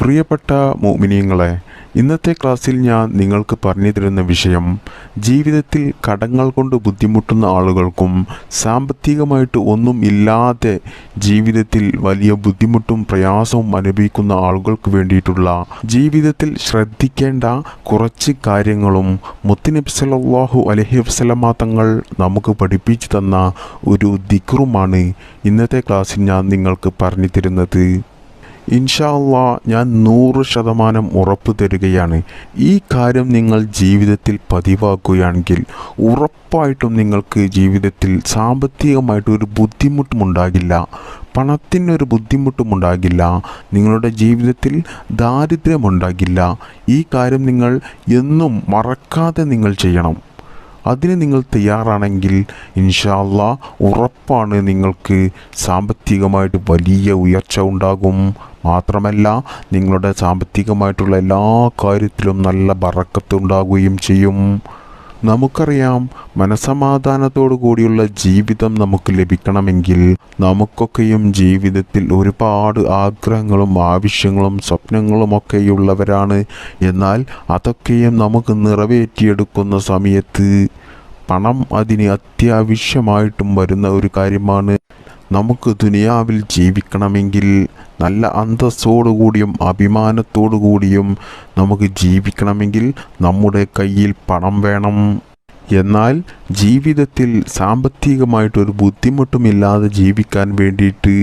പ്രിയപ്പെട്ട മോമിനിയങ്ങളെ ഇന്നത്തെ ക്ലാസ്സിൽ ഞാൻ നിങ്ങൾക്ക് പറഞ്ഞു തരുന്ന വിഷയം ജീവിതത്തിൽ കടങ്ങൾ കൊണ്ട് ബുദ്ധിമുട്ടുന്ന ആളുകൾക്കും സാമ്പത്തികമായിട്ട് ഒന്നും ഇല്ലാതെ ജീവിതത്തിൽ വലിയ ബുദ്ധിമുട്ടും പ്രയാസവും അനുഭവിക്കുന്ന ആളുകൾക്ക് വേണ്ടിയിട്ടുള്ള ജീവിതത്തിൽ ശ്രദ്ധിക്കേണ്ട കുറച്ച് കാര്യങ്ങളും മുത്തിനബി സലാഹു അലഹി വസല്ലമ തങ്ങൾ നമുക്ക് പഠിപ്പിച്ചു തന്ന ഒരു ദിക്റുമാണ് ഇന്നത്തെ ക്ലാസ്സിൽ ഞാൻ നിങ്ങൾക്ക് പറഞ്ഞു തരുന്നത് ഇൻഷാ അള്ളാ ഞാൻ നൂറ് ശതമാനം ഉറപ്പ് തരികയാണ്. ഈ കാര്യം നിങ്ങൾ ജീവിതത്തിൽ പതിവാക്കുകയാണെങ്കിൽ ഉറപ്പായിട്ടും നിങ്ങൾക്ക് ജീവിതത്തിൽ സാമ്പത്തികമായിട്ട് ഒരു ബുദ്ധിമുട്ടും ഉണ്ടാകില്ല പണത്തിനൊരു ബുദ്ധിമുട്ടും ഉണ്ടാകില്ല നിങ്ങളുടെ ജീവിതത്തിൽ ദാരിദ്ര്യമുണ്ടാകില്ല. ഈ കാര്യം നിങ്ങൾ എന്നും മറക്കാതെ നിങ്ങൾ ചെയ്യണം. അതിന് നിങ്ങൾ തയ്യാറാണെങ്കിൽ ഇൻഷാല്ല ഉറപ്പാണ് നിങ്ങൾക്ക് സാമ്പത്തികമായിട്ട് വലിയ ഉയർച്ച ഉണ്ടാകും. മാത്രമല്ല നിങ്ങളുടെ സാമ്പത്തികമായിട്ടുള്ള എല്ലാ കാര്യത്തിലും നല്ല ബറക്കത്ത് ഉണ്ടാകുകയും ചെയ്യും. നമുക്കറിയാം മനസമാധാനത്തോടു കൂടിയുള്ള ജീവിതം നമുക്ക് ലഭിക്കണമെങ്കിൽ നമുക്കൊക്കെയും ജീവിതത്തിൽ ഒരുപാട് ആഗ്രഹങ്ങളും ആവശ്യങ്ങളും സ്വപ്നങ്ങളുമൊക്കെയുള്ളവരാണ് എന്നാൽ അതൊക്കെയും നമുക്ക് നിറവേറ്റിയെടുക്കുന്ന സമയത്ത് പണം അതിന് അത്യാവശ്യമായിട്ടും വരുന്ന ഒരു കാര്യമാണ്. നമുക്ക് ദുനിയാവിൽ ജീവിക്കണമെങ്കിൽ നല്ല അന്തസ്സോടുകൂടിയും അഭിമാനത്തോടു കൂടിയും നമുക്ക് ജീവിക്കണമെങ്കിൽ നമ്മുടെ കയ്യിൽ പണം വേണം. എന്നാൽ ജീവിതത്തിൽ സാമ്പത്തികമായിട്ടൊരു ബുദ്ധിമുട്ടുമില്ലാതെ ജീവിക്കാൻ വേണ്ടിയിട്ട്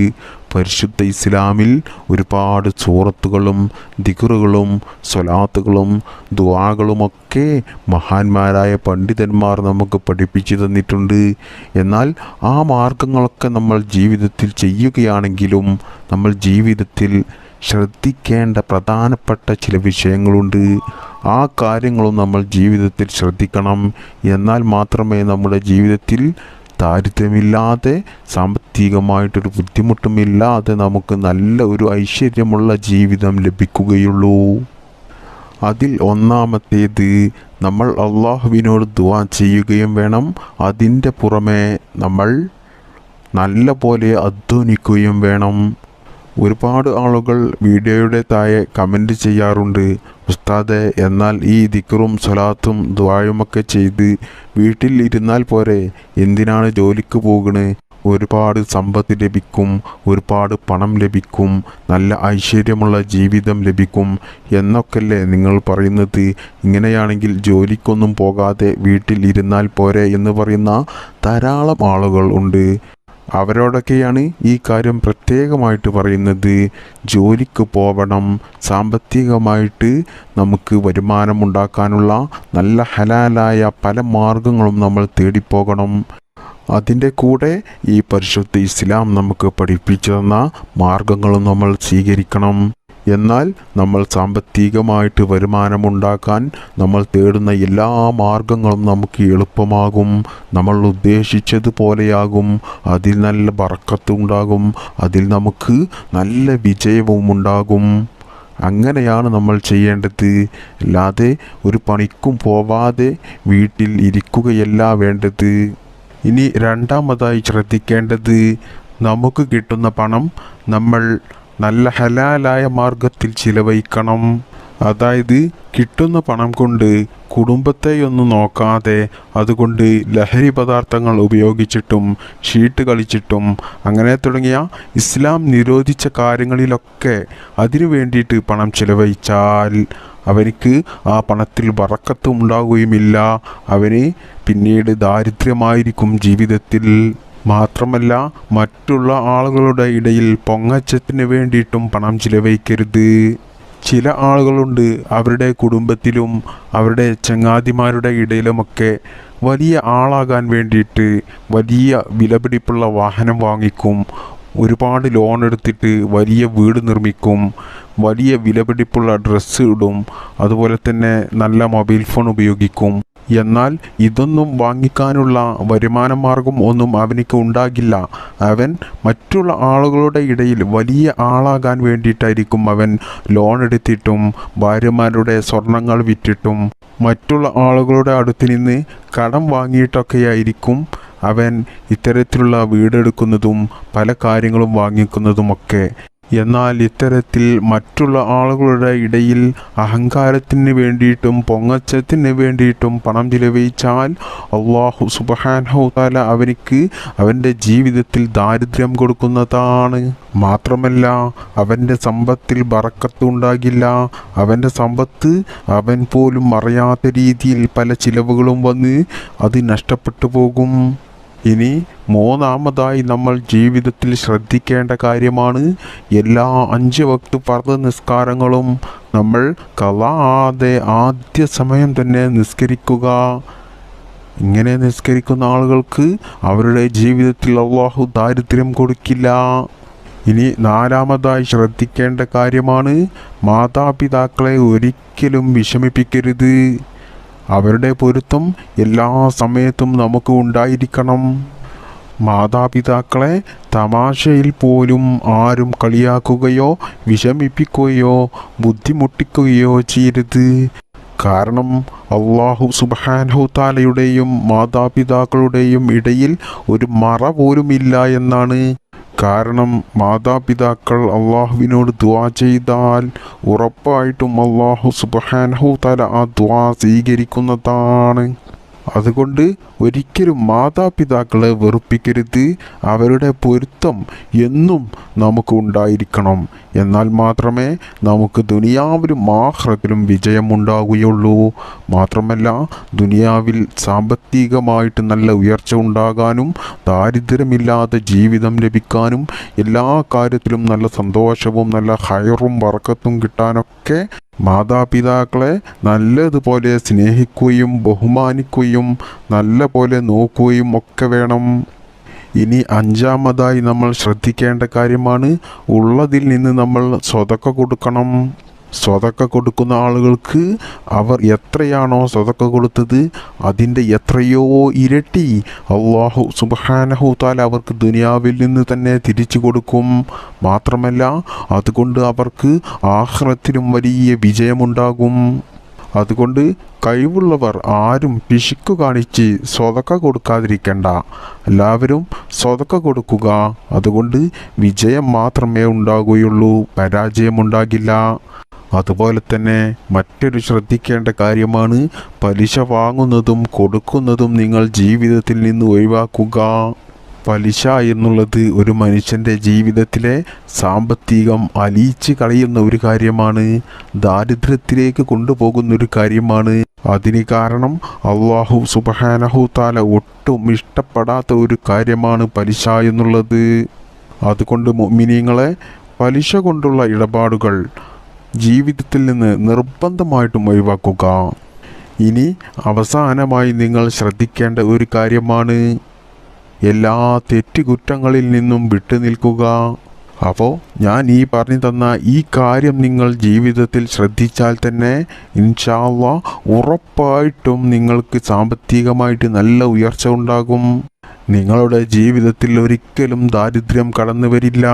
പരിശുദ്ധ ഇസ്ലാമിൽ ഒരുപാട് സൂറത്തുകളും ദിഗറുകളും സ്വലാത്തുകളും ദുവാകളുമൊക്കെ മഹാന്മാരായ പണ്ഡിതന്മാർ നമുക്ക് പഠിപ്പിച്ചു തന്നിട്ടുണ്ട്. എന്നാൽ ആ മാർഗങ്ങളൊക്കെ നമ്മൾ ജീവിതത്തിൽ ചെയ്യുകയാണെങ്കിലും നമ്മൾ ജീവിതത്തിൽ ശ്രദ്ധിക്കേണ്ട പ്രധാനപ്പെട്ട ചില വിഷയങ്ങളുണ്ട്. ആ കാര്യങ്ങളും നമ്മൾ ജീവിതത്തിൽ ശ്രദ്ധിക്കണം. എന്നാൽ മാത്രമേ നമ്മുടെ ജീവിതത്തിൽ ദാരിദ്ര്യമില്ലാതെ സാമ്പത്തികമായിട്ടൊരു ബുദ്ധിമുട്ടുമില്ലാതെ നമുക്ക് നല്ല ഒരു ഐശ്വര്യമുള്ള ജീവിതം ലഭിക്കുകയുള്ളൂ. അതിൽ ഒന്നാമത്തേത് നമ്മൾ അള്ളാഹുവിനോട് ദുവാ ചെയ്യുകയും വേണം. അതിന്റെ പുറമെ നമ്മൾ നല്ല പോലെ അധ്വാനിക്കുകയും വേണം. ഒരുപാട് ആളുകൾ വീഡിയോയുടെ താഴെ കമന്റ് ചെയ്യാറുണ്ട്. ഉസ്താദെ എന്നാൽ ഈ ദിക്കറും സ്വലാത്തും ദ്വായുമൊക്കെ ചെയ്ത് വീട്ടിൽ ഇരുന്നാൽ പോരെ എന്തിനാണ് ജോലിക്ക് പോകണ്? ഒരുപാട് സമ്പത്ത് ലഭിക്കും ഒരുപാട് പണം ലഭിക്കും നല്ല ഐശ്വര്യമുള്ള ജീവിതം ലഭിക്കും എന്നൊക്കെയല്ലേ നിങ്ങൾ പറയുന്നത്. ഇങ്ങനെയാണെങ്കിൽ ജോലിക്കൊന്നും പോകാതെ വീട്ടിൽ ഇരുന്നാൽ പോരെ എന്ന് പറയുന്ന ധാരാളം ആളുകൾ ഉണ്ട്. അവരോടൊക്കെയാണ് ഈ കാര്യം പ്രത്യേകമായിട്ട് പറയുന്നത്. ജോലിക്ക് പോവണം സാമ്പത്തികമായിട്ട് നമുക്ക് വരുമാനമുണ്ടാക്കാനുള്ള നല്ല ഹലാലായ പല മാർഗങ്ങളും നമ്മൾ തേടിപ്പോകണം. അതിന്റെ കൂടെ ഈ പരിശുദ്ധ ഇസ്ലാം നമുക്ക് പഠിപ്പിച്ചു തന്ന മാർഗങ്ങളും നമ്മൾ സ്വീകരിക്കണം. എന്നാൽ നമ്മൾ സാമ്പത്തികമായിട്ട് വരുമാനമുണ്ടാക്കാൻ നമ്മൾ തേടുന്ന എല്ലാ മാർഗങ്ങളും നമുക്ക് എളുപ്പമാകും. നമ്മൾ ഉദ്ദേശിച്ചതുപോലെയാകും അതിൽ നല്ല ബറക്കത്ത് ഉണ്ടാകും. അതിൽ നമുക്ക് നല്ല വിജയവും ഉണ്ടാകും. അങ്ങനെയാണ് നമ്മൾ ചെയ്യേണ്ടത്. അല്ലാതെ ഒരു പണിക്കും പോവാതെ വീട്ടിൽ ഇരിക്കുകയല്ല വേണ്ടത്. ഇനി രണ്ടാമതായി ശ്രദ്ധിക്കേണ്ടത് നമുക്ക് കിട്ടുന്ന പണം നമ്മൾ നല്ല ഹലാലായ മാർഗത്തിൽ ചിലവഴിക്കണം. അതായത് കിട്ടുന്ന പണം കൊണ്ട് കുടുംബത്തെയൊന്നും നോക്കാതെ അതുകൊണ്ട് ലഹരി പദാർത്ഥങ്ങൾ ഉപയോഗിച്ചിട്ടും ഷീട്ട് കളിച്ചിട്ടും അങ്ങനെ തുടങ്ങിയ ഇസ്ലാം നിരോധിച്ച കാര്യങ്ങളിലൊക്കെ അതിനു വേണ്ടിയിട്ട് പണം ചിലവഴിച്ചാൽ അവനിക്ക് ആ പണത്തിൽ വറക്കത്തും ഉണ്ടാവുകയുമില്ല. അവന് പിന്നീട് ദാരിദ്ര്യമായിരിക്കും ജീവിതത്തിൽ. മാത്രമല്ല മറ്റുള്ള ആളുകളുടെ ഇടയിൽ പൊങ്ങച്ചത്തിന് വേണ്ടിയിട്ടും പണം ചിലവഴിക്കരുത്. ചില ആളുകളുണ്ട് അവരുടെ കുടുംബത്തിലും അവരുടെ ചങ്ങാതിമാരുടെ ഇടയിലുമൊക്കെ വലിയ ആളാകാൻ വേണ്ടിയിട്ട് വലിയ വിലപിടിപ്പുള്ള വാഹനം വാങ്ങിക്കും. ഒരുപാട് ലോൺ എടുത്തിട്ട് വലിയ വീട് നിർമ്മിക്കും. വലിയ വിലപിടിപ്പുള്ള ഡ്രസ്സ് ഇടും. അതുപോലെ തന്നെ നല്ല മൊബൈൽ ഫോൺ ഉപയോഗിക്കും. എന്നാൽ ഇതൊന്നും വാങ്ങിക്കാനുള്ള വരുമാന മാർഗം ഒന്നും അവനിക്ക് ഉണ്ടാകില്ല. അവൻ മറ്റുള്ള ആളുകളുടെ ഇടയിൽ വലിയ ആളാകാൻ വേണ്ടിയിട്ടായിരിക്കും അവൻ ലോൺ എടുത്തിട്ടും ഭാര്യമാരുടെ സ്വർണങ്ങൾ വിറ്റിട്ടും. മറ്റുള്ള ആളുകളുടെ അടുത്ത് നിന്ന് കടം വാങ്ങിയിട്ടൊക്കെയായിരിക്കും അവൻ ഇത്തരത്തിലുള്ള വീടെടുക്കുന്നതും പല കാര്യങ്ങളും വാങ്ങിക്കുന്നതുമൊക്കെ. എന്നാൽ ഇത്തരത്തിൽ മറ്റുള്ള ആളുകളുടെ ഇടയിൽ അഹങ്കാരത്തിന് വേണ്ടിയിട്ടും പൊങ്ങച്ചത്തിന് വേണ്ടിയിട്ടും പണം ചിലവഴിച്ചാൽ അള്ളാഹു സുബഹാനഹു താല അവനിക്ക് അവന്റെ ജീവിതത്തിൽ ദാരിദ്ര്യം കൊടുക്കുന്നതാണ്. മാത്രമല്ല അവന്റെ സമ്പത്തിൽ ബറക്കത്തുണ്ടാകില്ല അവന്റെ സമ്പത്ത് അവൻ പോലും അറിയാത്ത രീതിയിൽ പല ചിലവുകളും വന്ന് അത് നഷ്ടപ്പെട്ടു പോകും. ഇനി മൂന്നാമതായി നമ്മൾ ജീവിതത്തിൽ ശ്രദ്ധിക്കേണ്ട കാര്യമാണ് എല്ലാ അഞ്ച് വക്ത് പർദ്ദ നിസ്കാരങ്ങളും നമ്മൾ കളാതെ ആദ്യ സമയം തന്നെ നിസ്കരിക്കുക. ഇങ്ങനെ നിസ്കരിക്കുന്ന ആളുകൾക്ക് അവരുടെ ജീവിതത്തിൽ അള്ളാഹു ദാരിദ്ര്യം കൊടുക്കില്ല. ഇനി നാലാമതായി ശ്രദ്ധിക്കേണ്ട കാര്യമാണ് മാതാപിതാക്കളെ ഒരിക്കലും വിഷമിപ്പിക്കരുത്. അവരുടെ പൊരുത്തം എല്ലാ സമയത്തും നമുക്ക് ഉണ്ടായിരിക്കണം. മാതാപിതാക്കളെ തമാശയിൽ പോലും ആരും കളിയാക്കുകയോ വിഷമിപ്പിക്കുകയോ ബുദ്ധിമുട്ടിക്കുകയോ ചെയ്യരുത്. കാരണം അള്ളാഹു സുബാൻഹുത്താലയുടെയും മാതാപിതാക്കളുടെയും ഇടയിൽ ഒരു മറ പോലുമില്ല എന്നാണ്. കാരണം മാതാപിതാക്കൾ അള്ളാഹുവിനോട് ദ്വാ ചെയ്താൽ ഉറപ്പായിട്ടും അള്ളാഹു സുബാനഹു തല ആ ദ്വാ സ്വീകരിക്കുന്നതാണ്. അതുകൊണ്ട് ഒരിക്കലും മാതാപിതാക്കളെ വെറുപ്പിക്കരുത്. അവരുടെ പൊരുത്തം എന്നും നമുക്ക് ഉണ്ടായിരിക്കണം. എന്നാൽ മാത്രമേ നമുക്ക് ദുനിയാവിലും ആഹ്റത്തിലും വിജയമുണ്ടാകുകയുള്ളൂ മാത്രമല്ല ദുനിയാവിൽ സാമ്പത്തികമായിട്ട് നല്ല ഉയർച്ച ഉണ്ടാകാനും ദാരിദ്ര്യമില്ലാതെ ജീവിതം ലഭിക്കാനും എല്ലാ കാര്യത്തിലും നല്ല സന്തോഷവും നല്ല ഹയറും വർക്കത്തും കിട്ടാനൊക്കെ മാതാപിതാക്കളെ നല്ലതുപോലെ സ്നേഹിക്കുകയും ബഹുമാനിക്കുകയും നല്ല പോലെ നോക്കുകയും ഒക്കെ വേണം. ഇനി അഞ്ചാമതായി നമ്മൾ ശ്രദ്ധിക്കേണ്ട കാര്യമാണ് ഉള്ളതിൽ നിന്ന് നമ്മൾ സ്വതക്ക കൊടുക്കണം. സ്വതക്ക കൊടുക്കുന്ന ആളുകൾക്ക് അവർ എത്രയാണോ സ്വതക്ക കൊടുത്തത് അതിന്റെ എത്രയോ ഇരട്ടി അള്ളാഹു സുബാനഹു താല അവർക്ക് ദുനിയാവിൽ നിന്ന് തന്നെ തിരിച്ചു കൊടുക്കും. മാത്രമല്ല അതുകൊണ്ട് അവർക്ക് ആഹ്റത്തിലും വലിയ വിജയമുണ്ടാകും. അതുകൊണ്ട് കഴിവുള്ളവർ ആരും പിശുക്കു കാണിച്ച് സ്വതക്ക കൊടുക്കാതിരിക്കണ്ട. എല്ലാവരും സ്വതക്ക കൊടുക്കുക. അതുകൊണ്ട് വിജയം മാത്രമേ ഉണ്ടാകുകയുള്ളൂ പരാജയമുണ്ടാകില്ല. അതുപോലെ തന്നെ മറ്റൊരു ശ്രദ്ധിക്കേണ്ട കാര്യമാണ് പലിശ വാങ്ങുന്നതും കൊടുക്കുന്നതും നിങ്ങൾ ജീവിതത്തിൽ നിന്ന് ഒഴിവാക്കുക. പലിശ എന്നുള്ളത് ഒരു മനുഷ്യന്റെ ജീവിതത്തിലെ സാമ്പത്തികം അലിയിച്ച് കളയുന്ന ഒരു കാര്യമാണ്. ദാരിദ്ര്യത്തിലേക്ക് കൊണ്ടുപോകുന്ന ഒരു കാര്യമാണ്. അതിന് കാരണം അള്ളാഹു സുബഹാനഹു താല ഒട്ടും ഇഷ്ടപ്പെടാത്ത ഒരു കാര്യമാണ് പലിശ എന്നുള്ളത്. അതുകൊണ്ട് മിനിങ്ങളെ പലിശ കൊണ്ടുള്ള ഇടപാടുകൾ ജീവിതത്തിൽ നിന്ന് നിർബന്ധമായിട്ടും ഒഴിവാക്കുക. ഇനി അവസാനമായി നിങ്ങൾ ശ്രദ്ധിക്കേണ്ട ഒരു കാര്യമാണ് എല്ലാ തെറ്റുകുറ്റങ്ങളിൽ നിന്നും വിട്ടുനിൽക്കുക. അപ്പോൾ ഞാൻ ഈ പറഞ്ഞു തന്ന ഈ കാര്യം നിങ്ങൾ ജീവിതത്തിൽ ശ്രദ്ധിച്ചാൽ തന്നെ ഇൻഷാല്ല ഉറപ്പായിട്ടും നിങ്ങൾക്ക് സാമ്പത്തികമായിട്ട് നല്ല ഉയർച്ച ഉണ്ടാകും. നിങ്ങളുടെ ജീവിതത്തിൽ ഒരിക്കലും ദാരിദ്ര്യം കടന്നു വരില്ല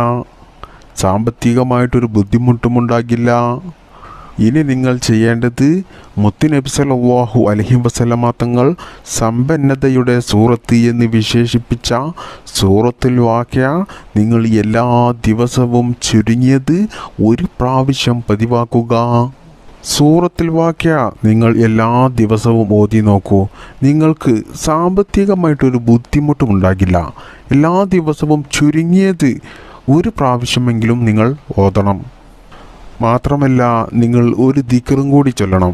സാമ്പത്തികമായിട്ടൊരു ബുദ്ധിമുട്ടും ഉണ്ടാകില്ല ഇനി നിങ്ങൾ ചെയ്യേണ്ടത് മുത്തുനബി സല്ലല്ലാഹു അലൈഹി വസല്ലമ തങ്ങൾ സമ്പന്നതയുടെ സൂറത്ത് എന്ന് വിശേഷിപ്പിച്ച സൂറത്തിൽ വാക്യ നിങ്ങൾ എല്ലാ ദിവസവും ചുരുങ്ങിയത് ഒരു പ്രാവശ്യം പതിവാക്കുക. സൂറത്തിൽ വാക്യ നിങ്ങൾ എല്ലാ ദിവസവും ഓതി നോക്കൂ. നിങ്ങൾക്ക് സാമ്പത്തികമായിട്ടൊരു ബുദ്ധിമുട്ടും ഉണ്ടാകില്ല എല്ലാ ദിവസവും ചുരുങ്ങിയത് ഒരു പ്രാവശ്യമെങ്കിലും നിങ്ങൾ ഓതണം. മാത്രമല്ല നിങ്ങൾ ഒരു ദിക്കറും കൂടി ചൊല്ലണം.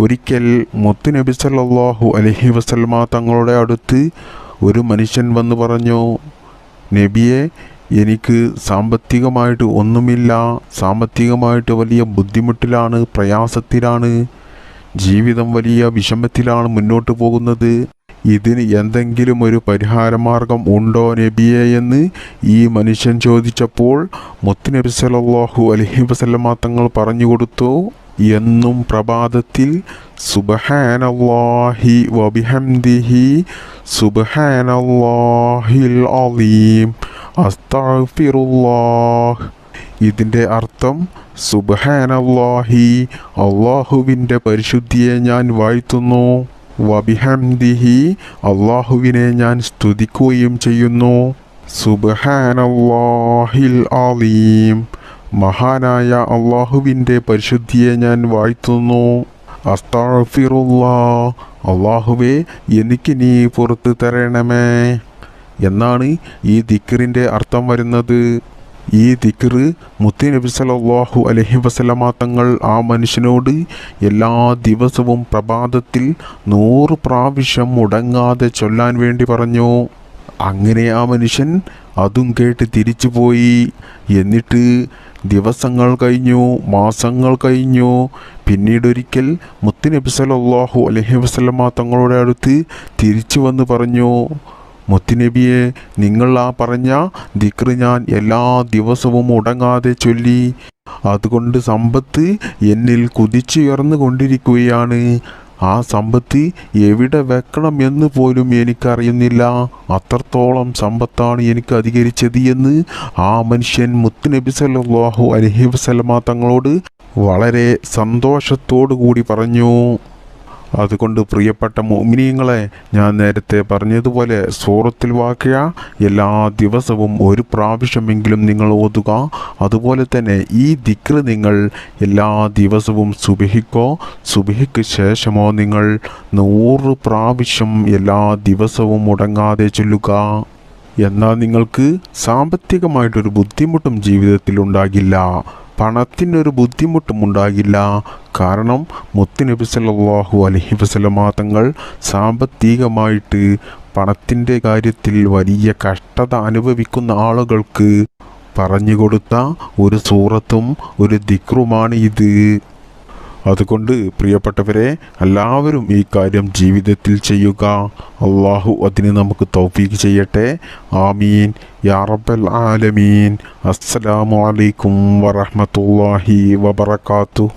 ഒരിക്കൽ മുത്തു നബി സല്ലാഹു അലഹി വസ്ലമ തങ്ങളുടെ അടുത്ത് ഒരു മനുഷ്യൻ വന്ന് പറഞ്ഞു നബിയെ എനിക്ക് സാമ്പത്തികമായിട്ട് ഒന്നുമില്ല. സാമ്പത്തികമായിട്ട് വലിയ ബുദ്ധിമുട്ടിലാണ് പ്രയാസത്തിലാണ്. ജീവിതം വലിയ വിഷമത്തിലാണ് മുന്നോട്ട് പോകുന്നത്. ഇതിന് എന്തെങ്കിലും ഒരു പരിഹാരമാർഗം ഉണ്ടോ നബിയെ എന്ന് ഈ മനുഷ്യൻ ചോദിച്ചപ്പോൾ മുത്തുനബി സലല്ലാഹു അലഹി വസല്ലമ്മ തങ്ങൾ പറഞ്ഞു കൊടുത്തു എന്നും പ്രഭാതത്തിൽ സുബഹാനല്ലാഹി വബിഹംദിഹി സുബഹാനല്ലാഹിൽ അലീം അസ്തഗ്ഫിറുല്ലാഹ്. ഇതിന്റെ അർത്ഥം സുബഹാനല്ലാഹി അള്ളാഹുവിന്റെ പരിശുദ്ധിയെ ഞാൻ വാഴ്ത്തുന്നു. വബിഹംദിഹി അള്ളാഹുവിനെ ഞാൻ സ്തുതിക്കുകയും ചെയ്യുന്നു. സുബ്ഹാനല്ലാഹിൽ അലീം. മഹാനായ അള്ളാഹുവിന്റെ പരിശുദ്ധിയെ ഞാൻ വാഴ്ത്തുന്നു. അസ്താഫിറുല്ലാ അള്ളാഹുവേ എനിക്ക് നീ പുറത്ത് തരണമേ. എന്നാണ് ഈ ദിക്കറിന്റെ അർത്ഥം വരുന്നത്. ഈ ദിക്കറ് മുത്തുനബി സല്ലല്ലാഹു അലൈഹി വസല്ലമ തങ്ങൾ ആ മനുഷ്യനോട് എല്ലാ ദിവസവും പ്രഭാതത്തിൽ നൂറ് പ്രാവശ്യം മുടങ്ങാതെ ചൊല്ലാൻ വേണ്ടി പറഞ്ഞു. അങ്ങനെ ആ മനുഷ്യൻ അതും കേട്ട് തിരിച്ചുപോയി എന്നിട്ട് ദിവസങ്ങൾ കഴിഞ്ഞു മാസങ്ങൾ കഴിഞ്ഞു. പിന്നീടൊരിക്കൽ മുത്തുനബി സല്ലല്ലാഹു അലൈഹി വസല്ലമ തങ്ങളുടെ അടുത്ത് തിരിച്ചു വന്ന് പറഞ്ഞു. മുത്തുനബിയെ നിങ്ങൾ ആ പറഞ്ഞ ദിക്റ് ഞാൻ എല്ലാ ദിവസവും മുടങ്ങാതെ ചൊല്ലി. അതുകൊണ്ട് സമ്പത്ത് എന്നിൽ കുതിച്ചുയർന്നു കൊണ്ടിരിക്കുകയാണ്. ആ സമ്പത്ത് എവിടെ വെക്കണം എന്ന് പോലും എനിക്കറിയുന്നില്ല. അത്രത്തോളം സമ്പത്താണ് എനിക്ക് അധികരിച്ചത് എന്ന് ആ മനുഷ്യൻ മുത്തുനബി സല്ലാഹു അലഹി വസല്ലമ തങ്ങളോട് വളരെ സന്തോഷത്തോടു കൂടി പറഞ്ഞു. അതുകൊണ്ട് പ്രിയപ്പെട്ട മോമിനിയങ്ങളെ ഞാൻ നേരത്തെ പറഞ്ഞതുപോലെ സൂറത്തിൽ വാക്കിയ എല്ലാ ദിവസവും ഒരു പ്രാവശ്യമെങ്കിലും നിങ്ങൾ ഓതുക. അതുപോലെ തന്നെ ഈ ദിക്ര നിങ്ങൾ എല്ലാ ദിവസവും സുബഹിക്കോ സുബഹിക്ക് ശേഷമോ നിങ്ങൾ നൂറ് പ്രാവശ്യം എല്ലാ ദിവസവും മുടങ്ങാതെ ചൊല്ലുക. എന്നാൽ നിങ്ങൾക്ക് സാമ്പത്തികമായിട്ടൊരു ബുദ്ധിമുട്ടും ജീവിതത്തിൽ ഉണ്ടാകില്ല. പണത്തിനൊരു ബുദ്ധിമുട്ടും ഉണ്ടാകില്ല കാരണം മുത്തുനബി സല്ലാഹു അലൈഹി തങ്ങൾ സാമ്പത്തികമായിട്ട് പണത്തിന്റെ കാര്യത്തിൽ വലിയ കഷ്ടത അനുഭവിക്കുന്ന ആളുകൾക്ക് പറഞ്ഞു കൊടുത്ത ഒരു സൂറത്തും ഒരു ദിക്റുമാണ് ഇത്. അതുകൊണ്ട് പ്രിയപ്പെട്ടവരെ എല്ലാവരും ഈ കാര്യം ജീവിതത്തിൽ ചെയ്യുക. അള്ളാഹു അതിന് നമുക്ക് തൗഫീക്ക് ചെയ്യട്ടെ. ആമീൻ. യാ റബ്ബൽ ആലമീൻ. അസ്സലാമു അലൈക്കും വബറകാതുഹു